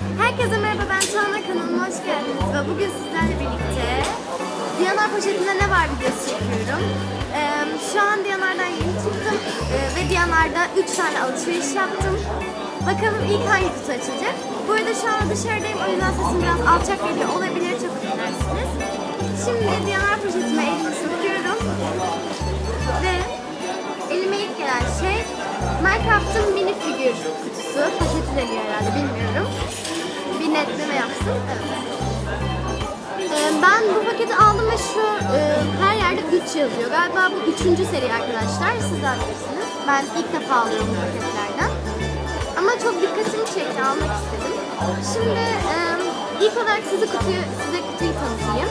Herkese merhaba ben Tuana kanalıma hoş geldiniz ve bugün sizlerle birlikte Diyanar poşetinde ne var videosu çekiyorum. Ee, şu an Diyanar'dan yeni çıktım ee, ve Diyanar'da 3 tane alışveriş yaptım. Bakalım ilk hangi kutu açılacak. Bu arada şu an dışarıdayım o yüzden sesim biraz alçak geliyor olabilir çok affedersiniz. Şimdi Diyanar poşetime elimi sokuyorum ve elime ilk gelen şey Minecraft'ın figür kutusu. Paketi deniyor herhalde bilmiyorum. Bir netleme yapsın. Evet. Ee, ben bu paketi aldım ve şu e, her yerde 3 yazıyor. Galiba bu üçüncü seri arkadaşlar. Siz de bilirsiniz. Ben ilk defa alıyorum bu paketlerden. Ama çok dikkatimi çekti. Almak istedim. Şimdi e, ilk olarak size kutuyu, size kutuyu tanıtayım.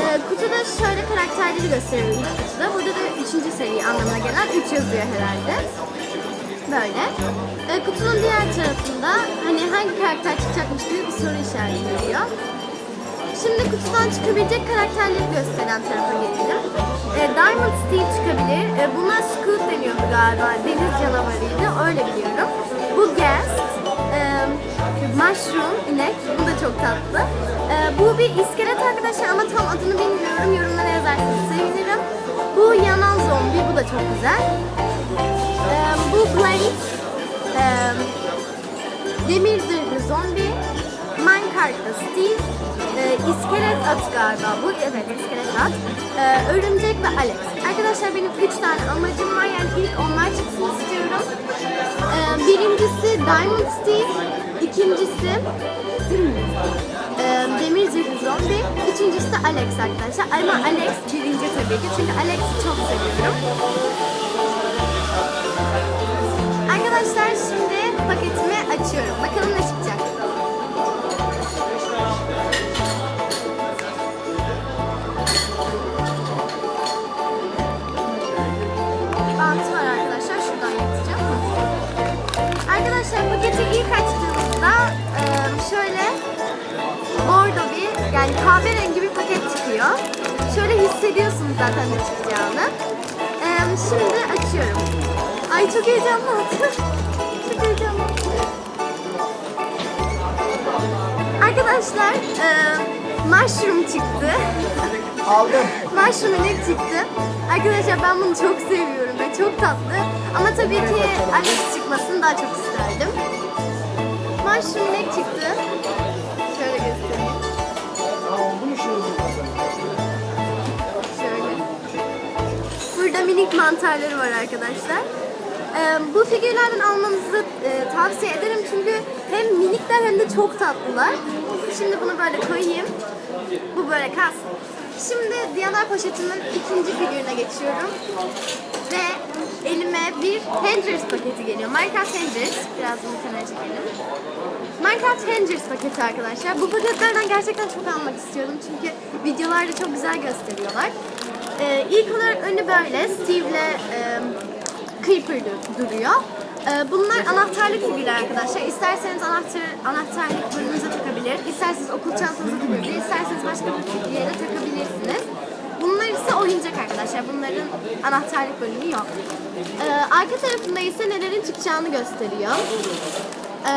Ee, kutuda şöyle karakterleri gösteriyor ilk kutuda. Burada da üçüncü seri anlamına gelen 3 yazıyor herhalde. Böyle. Ee, kutunun diğer tarafında hani hangi karakter çıkacakmış gibi bir soru işareti veriyor. Şimdi kutudan çıkabilecek karakterleri gösteren tarafa gelelim. Ee, Diamond Steel çıkabilir. Ee, bunlar Squid deniyordu galiba. Deniz canavarıydı. Öyle biliyorum. Bu Guest. Ee, Mushroom, inek. Bu da çok tatlı. Ee, bu bir iskelet arkadaşlar ama tam adını bilmiyorum. Yorumlara yazarsanız sevinirim. Bu yanan zombi. Bu da çok güzel. Bu Blade. Ee, demir zırhlı zombi. Minecart'ta Steve. Ee, iskelet at galiba. Bu evet iskelet at. Örümcek ve Alex. Arkadaşlar benim 3 tane amacım var. Yani ilk onlar çıksın istiyorum. Birincisi Diamond Steve. ikincisi Demir Zırhlı Zombi. Üçüncüsü de Alex arkadaşlar. Ama Alex birinci tabii ki. Çünkü Alex'i çok seviyorum. Arkadaşlar şimdi paketimi açıyorum. Bakalım ne kahverengi bir paket çıkıyor. Şöyle hissediyorsunuz zaten ne çıkacağını. E, şimdi açıyorum. Ay çok heyecanlandım. çok heyecanlandım. Arkadaşlar e, mushroom çıktı. Aldım. Mushroom inek çıktı. Arkadaşlar ben bunu çok seviyorum ve çok tatlı. Ama tabii ki Alex çıkmasını daha çok isterdim. Mushroom mantarları var arkadaşlar. Ee, bu figürlerden almanızı e, tavsiye ederim çünkü hem minikler hem de çok tatlılar. Şimdi bunu böyle koyayım. Bu böyle kalsın. Şimdi Diyanar poşetimin ikinci figürüne geçiyorum. Ve elime bir Hendrix paketi geliyor. Minecraft Hendrix. Biraz bunu kenara çekelim. Minecraft Hendrix paketi arkadaşlar. Bu paketlerden gerçekten çok almak istiyordum çünkü videolarda çok güzel gösteriyorlar. Ee, ilk olarak önü böyle Steve'le e, Creeper dur- duruyor. Ee, bunlar anahtarlık figürler arkadaşlar. İsterseniz anahtar, anahtarlık bölümünüze takabilir, isterseniz okul çantanıza takabilir, isterseniz başka bir yere takabilirsiniz. Bunlar ise oyuncak arkadaşlar. Bunların anahtarlık bölümü yok. Ee, arka tarafında ise nelerin çıkacağını gösteriyor. Ee,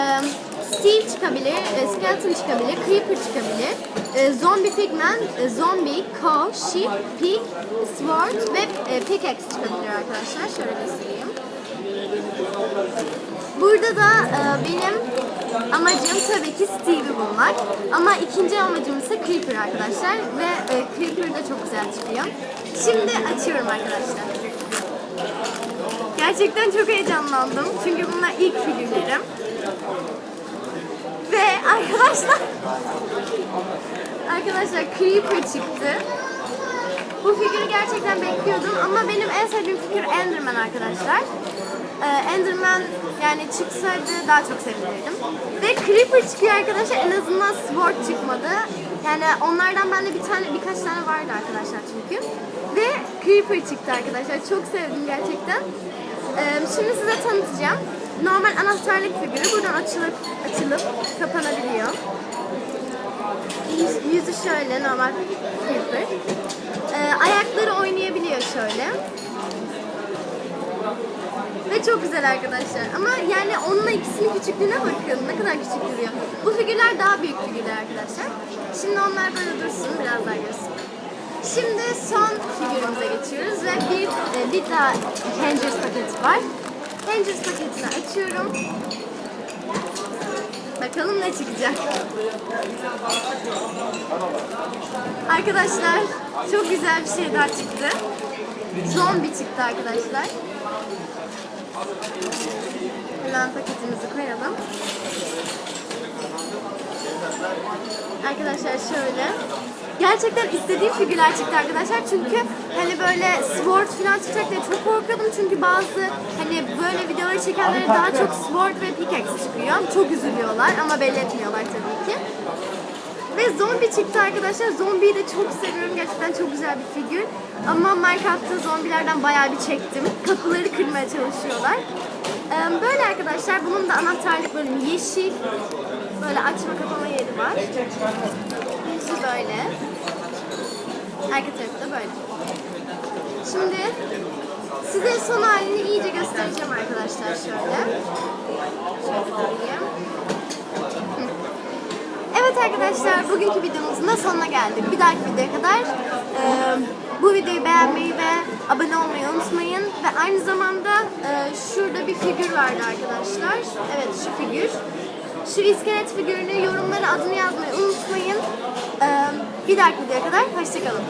Steve çıkabilir, e, Skeleton çıkabilir, Creeper çıkabilir, e, Zombie Pigman, e, Zombie, Cow, Sheep, Pig, Sword ve e, Pickaxe çıkabilir arkadaşlar. Şöyle göstereyim. Burada da e, benim amacım tabii ki Steve'i bulmak. Ama ikinci amacım ise Creeper arkadaşlar. Ve e, Creeper de çok güzel çıkıyor. Şimdi açıyorum arkadaşlar. Gerçekten çok heyecanlandım. Çünkü bunlar ilk figürlerim. Arkadaşlar Arkadaşlar Creeper çıktı. Bu figürü gerçekten bekliyordum ama benim en sevdiğim figür Enderman arkadaşlar. Ee, Enderman yani çıksaydı daha çok sevinirdim. Ve Creeper çıkıyor arkadaşlar en azından Sword çıkmadı. Yani onlardan bende bir tane birkaç tane vardı arkadaşlar çünkü. Ve Creeper çıktı arkadaşlar. Çok sevdim gerçekten. Ee, şimdi size tanıtacağım. Normal anahtarlık figürü buradan açılıp açılıp kapanabiliyor. Yüz- Yüzü şöyle normal Creeper. Ee, ayakları oynayabiliyor şöyle. Ve çok güzel arkadaşlar. Ama yani onunla ikisinin küçüklüğüne bakın. Ne kadar küçük duruyor. Bu figürler daha büyük figürler arkadaşlar. Şimdi onlar böyle dursun. Biraz daha görsün. Şimdi son figürümüze geçiyoruz ve bir e, Lita Hangers paketi var. Hangers paketini açıyorum. Bakalım ne çıkacak. Arkadaşlar çok güzel bir şey daha çıktı. Zombi çıktı arkadaşlar. Hemen paketimizi koyalım. Arkadaşlar şöyle. Gerçekten istediğim figürler çıktı arkadaşlar. Çünkü hani böyle sword falan çıkacak diye çok korkuyordum. Çünkü bazı hani böyle videoları çekenlere daha çok sword ve pickaxe çıkıyor. Çok üzülüyorlar ama belli etmiyorlar tabii ki. Ve zombi çıktı arkadaşlar. Zombiyi de çok seviyorum. Gerçekten çok güzel bir figür. Ama Minecraft'ta zombilerden bayağı bir çektim. Kapıları kırmaya çalışıyorlar. Böyle arkadaşlar. Bunun da anahtarlık bölümü yeşil. Böyle açma kapama yeri var. Yüzü böyle. Arka tarafı da böyle. Şimdi size son halini iyice göstereceğim arkadaşlar şöyle. Evet arkadaşlar bugünkü videomuzun da sonuna geldik. Bir dahaki videoya kadar e, bu videoyu beğenmeyi ve abone olmayı unutmayın. Ve aynı zamanda e, şurada bir figür vardı arkadaşlar. Evet şu figür. Şu iskelet figürünü yorumlara adını yazmayı bir dahaki videoya kadar hoşçakalın.